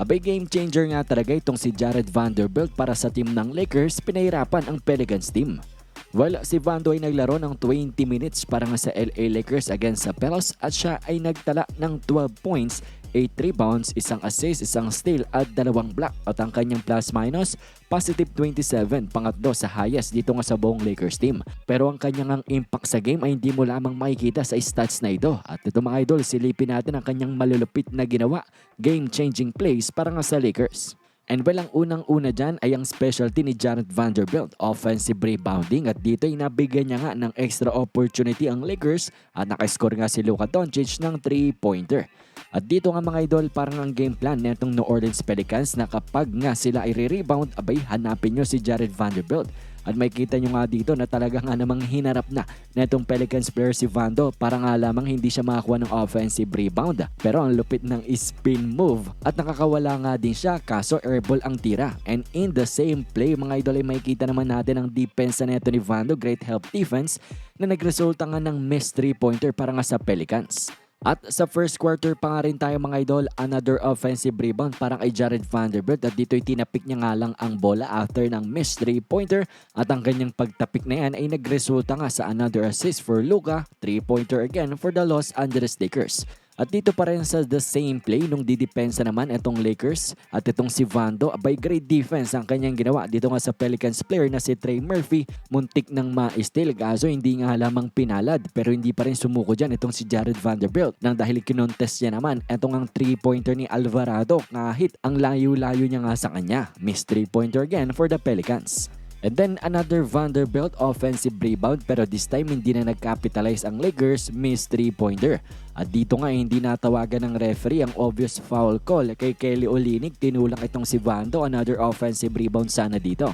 Abay game changer nga talaga itong si Jared Vanderbilt para sa team ng Lakers, pinahirapan ang Pelicans team. Well, si Vando ay naglaro ng 20 minutes para nga sa LA Lakers against sa Pelicans at siya ay nagtala ng 12 points, 8 rebounds, isang assist, isang steal at dalawang block at ang kanyang plus minus positive 27, pangatlo sa highest dito nga sa buong Lakers team. Pero ang kanyang ang impact sa game ay hindi mo lamang makikita sa stats na ito. At ito mga idol, silipin natin ang kanyang malulupit na ginawa, game-changing plays para nga sa Lakers. And well, ang unang-una dyan ay ang specialty ni Jared Vanderbilt, offensive rebounding at dito ay nabigyan niya nga ng extra opportunity ang Lakers at nakascore nga si Luka Doncic ng 3-pointer. At dito nga mga idol, parang ang game plan netong New Orleans Pelicans na kapag nga sila ay re-rebound, abay hanapin nyo si Jared Vanderbilt. At may kita nyo nga dito na talaga nga namang hinarap na netong Pelicans player si Vando para nga lamang hindi siya makakuha ng offensive rebound. Pero ang lupit ng spin move at nakakawala nga din siya kaso airball ang tira. And in the same play mga idol ay makikita naman natin ang defense na neto ni Vando, great help defense na nagresulta nga ng missed 3-pointer para nga sa Pelicans. At sa first quarter pa nga rin tayo mga idol, another offensive rebound para kay Jared Vanderbilt at dito'y tinapik niya nga lang ang bola after ng missed 3-pointer at ang kanyang pagtapik na yan ay nagresulta nga sa another assist for Luka, 3-pointer again for the Los Angeles Lakers. At dito pa rin sa the same play nung didepensa naman itong Lakers at itong si Vando by great defense ang kanyang ginawa dito nga sa Pelicans player na si Trey Murphy muntik ng ma-steal kaso hindi nga lamang pinalad pero hindi pa rin sumuko dyan itong si Jared Vanderbilt nang dahil kinontest niya naman itong ang 3-pointer ni Alvarado kahit ang layo-layo niya nga sa kanya. Miss 3-pointer again for the Pelicans. And then another Vanderbilt offensive rebound pero this time hindi na nag-capitalize ang Lakers, miss 3-pointer. At dito nga hindi natawagan ng referee ang obvious foul call kay Kelly Olynyk. Tinulak itong si Vando, another offensive rebound sana dito.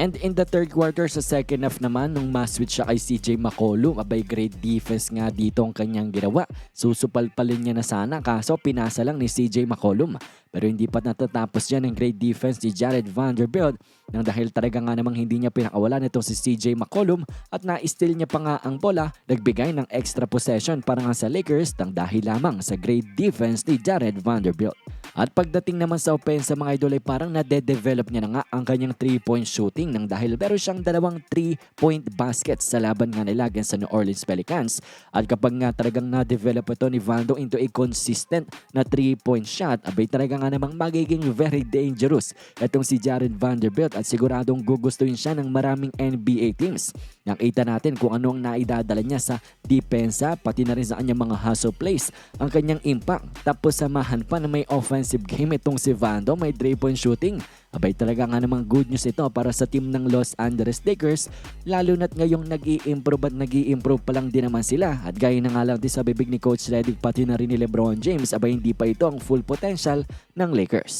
And in the third quarter sa second half naman nung ma-switch siya kay CJ McCollum, abay great defense nga dito ang kanyang ginawa. Susupalpalin niya na sana kaso pinasa lang ni CJ McCollum. Pero hindi pa natatapos yan ang great defense ni Jared Vanderbilt nang dahil talaga nga namang hindi niya pinakawalan itong si CJ McCollum at na-steal niya pa nga ang bola, nagbigay ng extra possession para nga sa Lakers nang dahil lamang sa great defense ni Jared Vanderbilt. At pagdating naman sa opensa mga idol ay parang nade-develop niya na nga ang kanyang 3-point shooting nang dahil meron siyang dalawang 3-point baskets sa laban nga nila against sa New Orleans Pelicans. At kapag nga talagang na-develop ito ni Vando into a consistent na 3-point shot, abay talaga nga namang magiging very dangerous itong si Jared Vanderbilt at siguradong gugustuhin siya ng maraming NBA teams. Nakita natin kung ano ang naidadala niya sa depensa pati na rin sa kanyang mga hustle plays, ang kanyang impact. Tapos samahan pa na may offensive game itong si Vando, may 3-point shooting. Abay talaga nga namang good news ito para sa team ng Los Angeles Lakers lalo na't ngayong nag improve at nag improve pa lang din naman sila at gaya na nga lang din sa bibig ni Coach Redick pati na rin ni Lebron James abay hindi pa ito ang full potential ng Lakers.